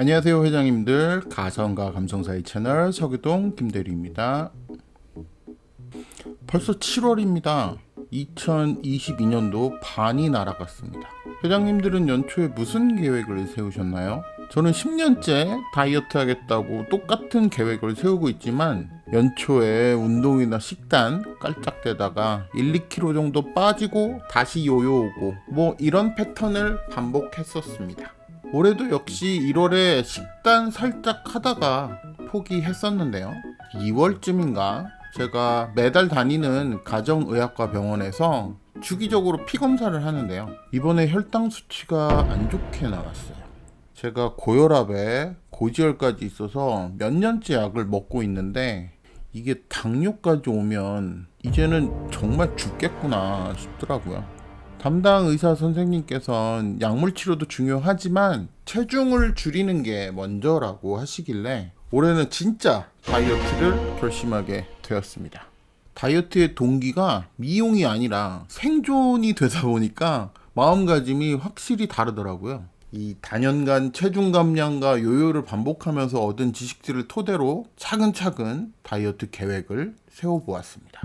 안녕하세요 회장님들 가성과 감성사의 채널 서교동 김대리입니다 벌써 7월입니다 2022년도 반이 날아갔습니다 회장님들은 연초에 무슨 계획을 세우셨나요? 저는 10년째 다이어트 하겠다고 똑같은 계획을 세우고 있지만 연초에 운동이나 식단 깔짝대다가 1, 2kg 정도 빠지고 다시 요요 오고 뭐 이런 패턴을 반복했었습니다. 올해도 역시 1월에 식단 살짝 하다가 포기했었는데요. 2월쯤인가 제가 매달 다니는 가정의학과 병원에서 주기적으로 피 검사를 하는데요. 이번에 혈당 수치가 안 좋게 나왔어요. 제가 고혈압에 고지혈까지 있어서 몇 년째 약을 먹고 있는데 이게 당뇨까지 오면 이제는 정말 죽겠구나 싶더라고요. 담당 의사 선생님께서는 약물 치료도 중요하지만 체중을 줄이는 게 먼저라고 하시길래 올해는 진짜 다이어트를 결심하게 되었습니다. 다이어트의 동기가 미용이 아니라 생존이 되다 보니까 마음가짐이 확실히 다르더라고요. 이 단연간 체중 감량과 요요를 반복하면서 얻은 지식들을 토대로 차근차근 다이어트 계획을 세워보았습니다.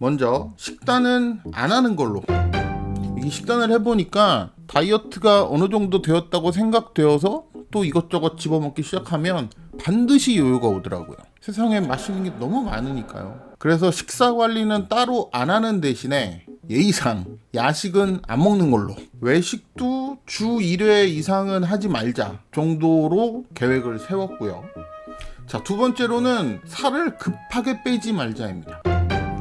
먼저 식단은 안 하는 걸로. 식단을 해보니까 다이어트가 어느 정도 되었다고 생각되어서 또 이것저것 집어먹기 시작하면 반드시 요요가 오더라고요. 세상에 맛있는 게 너무 많으니까요. 그래서 식사 관리는 따로 안 하는 대신에 예의상 야식은 안 먹는 걸로 외식도 주 1회 이상은 하지 말자 정도로 계획을 세웠고요. 자, 두 번째로는 살을 급하게 빼지 말자입니다.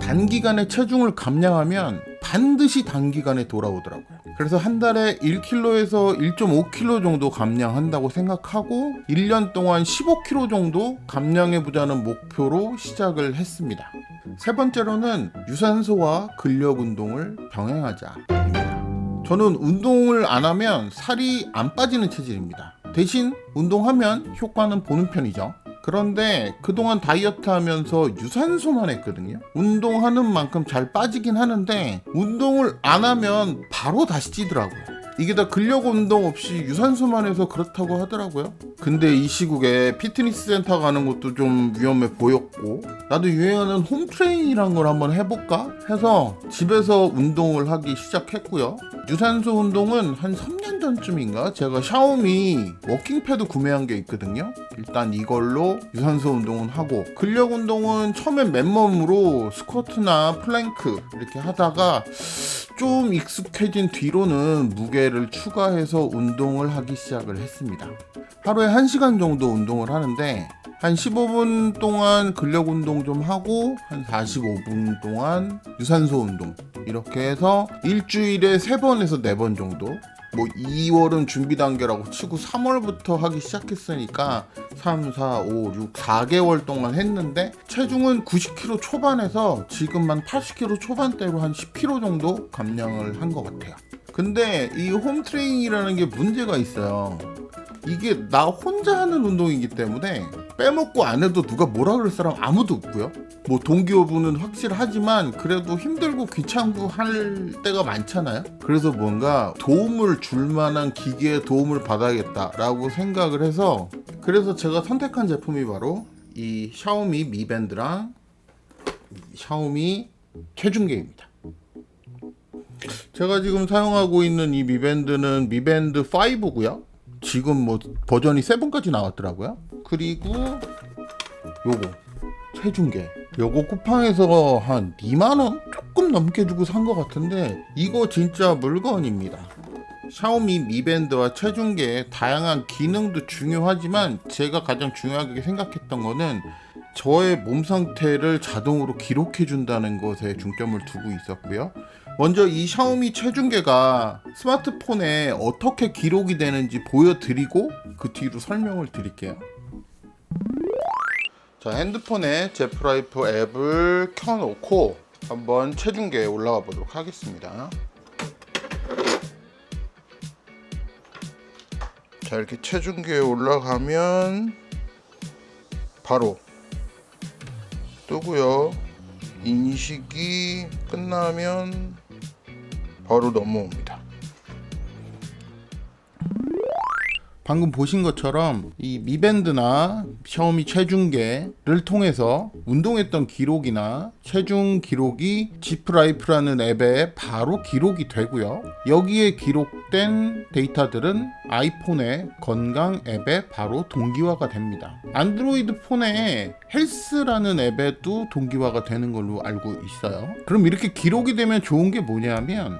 단기간에 체중을 감량하면 반드시 단기간에 돌아오더라고요. 그래서 한 달에 1kg에서 1.5kg 정도 감량한다고 생각하고 1년 동안 15kg 정도 감량해 보자는 목표로 시작을 했습니다. 세 번째로는 유산소와 근력 운동을 병행하자입니다. 저는 운동을 안 하면 살이 안 빠지는 체질입니다. 대신 운동하면 효과는 보는 편이죠. 그런데 그동안 다이어트 하면서 유산소만 했거든요. 운동하는 만큼 잘 빠지긴 하는데 운동을 안 하면 바로 다시 찌더라고요. 이게 다 근력 운동 없이 유산소만 해서 그렇다고 하더라고요. 근데 이 시국에 피트니스 센터 가는 것도 좀 위험해 보였고, 나도 유행하는 홈트레이닝이란 걸 한번 해볼까? 해서 집에서 운동을 하기 시작했고요. 유산소 운동은 한 3년 전쯤인가 제가 샤오미 워킹패드 구매한 게 있거든요. 일단 이걸로 유산소 운동은 하고 근력 운동은 처음엔 맨몸으로 스쿼트나 플랭크 이렇게 하다가 좀 익숙해진 뒤로는 무게 를 추가해서 운동을 하기 시작을 했습니다. 하루에 1시간 정도 운동을 하는데 한 15분 동안 근력 운동 좀 하고 한 45분 동안 유산소 운동 이렇게 해서 일주일에 3번에서 4번 정도 뭐 2월은 준비 단계라고 치고 3월부터 하기 시작했으니까 3, 4, 5, 6, 4개월 동안 했는데 체중은 90kg 초반에서 지금만 80kg 초반대로 한 10kg 정도 감량을 한 것 같아요. 근데 이 홈트레이닝이라는 게 문제가 있어요. 이게 나 혼자 하는 운동이기 때문에 빼먹고 안 해도 누가 뭐라 그럴 사람 아무도 없고요. 뭐 동기호부는 확실하지만 그래도 힘들고 귀찮고 할 때가 많잖아요. 그래서 뭔가 도움을 줄 만한 기계의 도움을 받아야겠다라고 생각을 해서 그래서 제가 선택한 제품이 바로 이 샤오미 미밴드랑 샤오미 체중계입니다. 제가 지금 사용하고 있는 이 미밴드는 미밴드 5고요. 지금 뭐 버전이 7까지 나왔더라고요. 그리고 요거 체중계. 요거 쿠팡에서 한 2만 원 조금 넘게 주고 산 것 같은데 이거 진짜 물건입니다. 샤오미 미밴드와 체중계의 다양한 기능도 중요하지만 제가 가장 중요하게 생각했던 거는 저의 몸 상태를 자동으로 기록해 준다는 것에 중점을 두고 있었고요. 먼저 이 샤오미 체중계가 스마트폰에 어떻게 기록이 되는지 보여드리고 그 뒤로 설명을 드릴게요. 자, 핸드폰에 제프라이프 앱을 켜놓고 한번 체중계에 올라가 보도록 하겠습니다. 자, 이렇게 체중계에 올라가면 바로 뜨고요. 인식이 끝나면 바로 넘어옵니다. 방금 보신 것처럼 이 미밴드나 샤오미 체중계를 통해서 운동했던 기록이나 체중 기록이 지프라이프라는 앱에 바로 기록이 되고요. 여기에 기록된 데이터들은 아이폰의 건강 앱에 바로 동기화가 됩니다. 안드로이드 폰에 헬스라는 앱에도 동기화가 되는 걸로 알고 있어요. 그럼 이렇게 기록이 되면 좋은 게 뭐냐면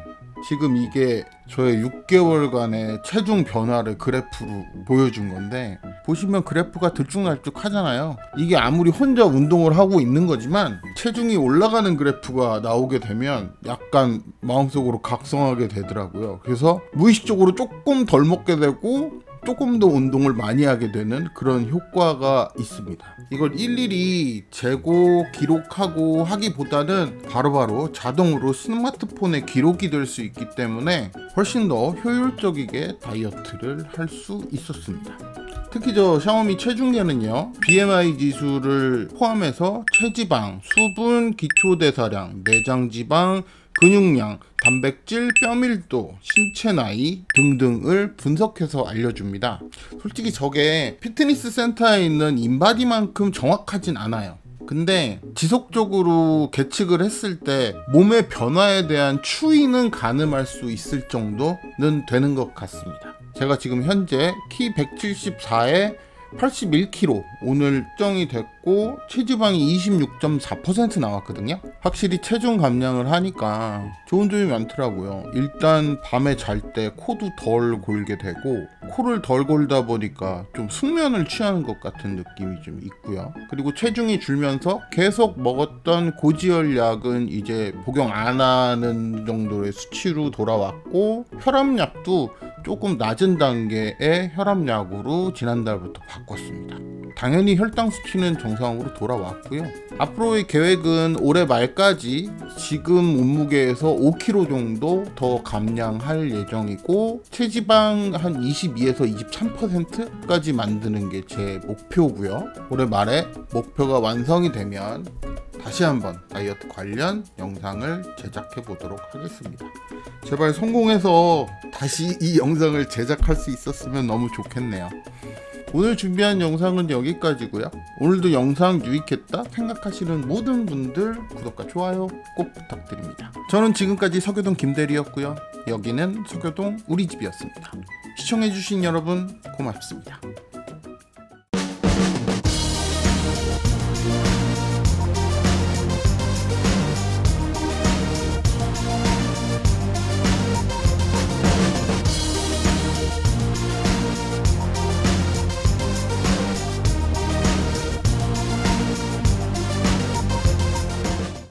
지금 이게 저의 6개월간의 체중 변화를 그래프로 보여준 건데 보시면 그래프가 들쭉날쭉 하잖아요. 이게 아무리 혼자 운동을 하고 있는 거지만 체중이 올라가는 그래프가 나오게 되면 약간 마음속으로 각성하게 되더라고요. 그래서 무의식적으로 조금 덜 먹게 되고 조금 더 운동을 많이 하게 되는 그런 효과가 있습니다. 이걸 일일이 재고 기록하고 하기보다는 바로바로 자동으로 스마트폰에 기록이 될 수 있기 때문에 훨씬 더 효율적이게 다이어트를 할 수 있었습니다. 특히 저 샤오미 체중계는요 BMI 지수를 포함해서 체지방, 수분, 기초대사량, 내장지방, 근육량, 단백질, 뼈 밀도, 신체 나이 등등을 분석해서 알려줍니다. 솔직히 저게 피트니스 센터에 있는 인바디만큼 정확하진 않아요. 근데 지속적으로 계측을 했을 때 몸의 변화에 대한 추이는 가늠할 수 있을 정도는 되는 것 같습니다. 제가 지금 현재 키 174에 81kg 오늘 측정이 됐고 체지방이 26.4% 나왔거든요. 확실히 체중 감량을 하니까 좋은 점이 많더라고요. 일단 밤에 잘 때 코도 덜 골게 되고 코를 덜 골다 보니까 좀 숙면을 취하는 것 같은 느낌이 좀 있고요. 그리고 체중이 줄면서 계속 먹었던 고지혈 약은 이제 복용 안 하는 정도의 수치로 돌아왔고 혈압약도 조금 낮은 단계의 혈압약으로 지난달부터 바꿨습니다. 당연히 혈당 수치는 정상으로 돌아왔고요. 앞으로의 계획은 올해 말까지 지금 몸무게에서 5kg 정도 더 감량할 예정이고 체지방 한 22에서 23%까지 만드는 게 제 목표고요. 올해 말에 목표가 완성이 되면 다시 한번 다이어트 관련 영상을 제작해 보도록 하겠습니다. 제발 성공해서 다시 이 영상을 제작할 수 있었으면 너무 좋겠네요. 오늘 준비한 영상은 여기까지고요. 오늘도 영상 유익했다 생각하시는 모든 분들 구독과 좋아요 꼭 부탁드립니다. 저는 지금까지 서교동 김대리였고요. 여기는 서교동 우리 집이었습니다. 시청해주신 여러분 고맙습니다.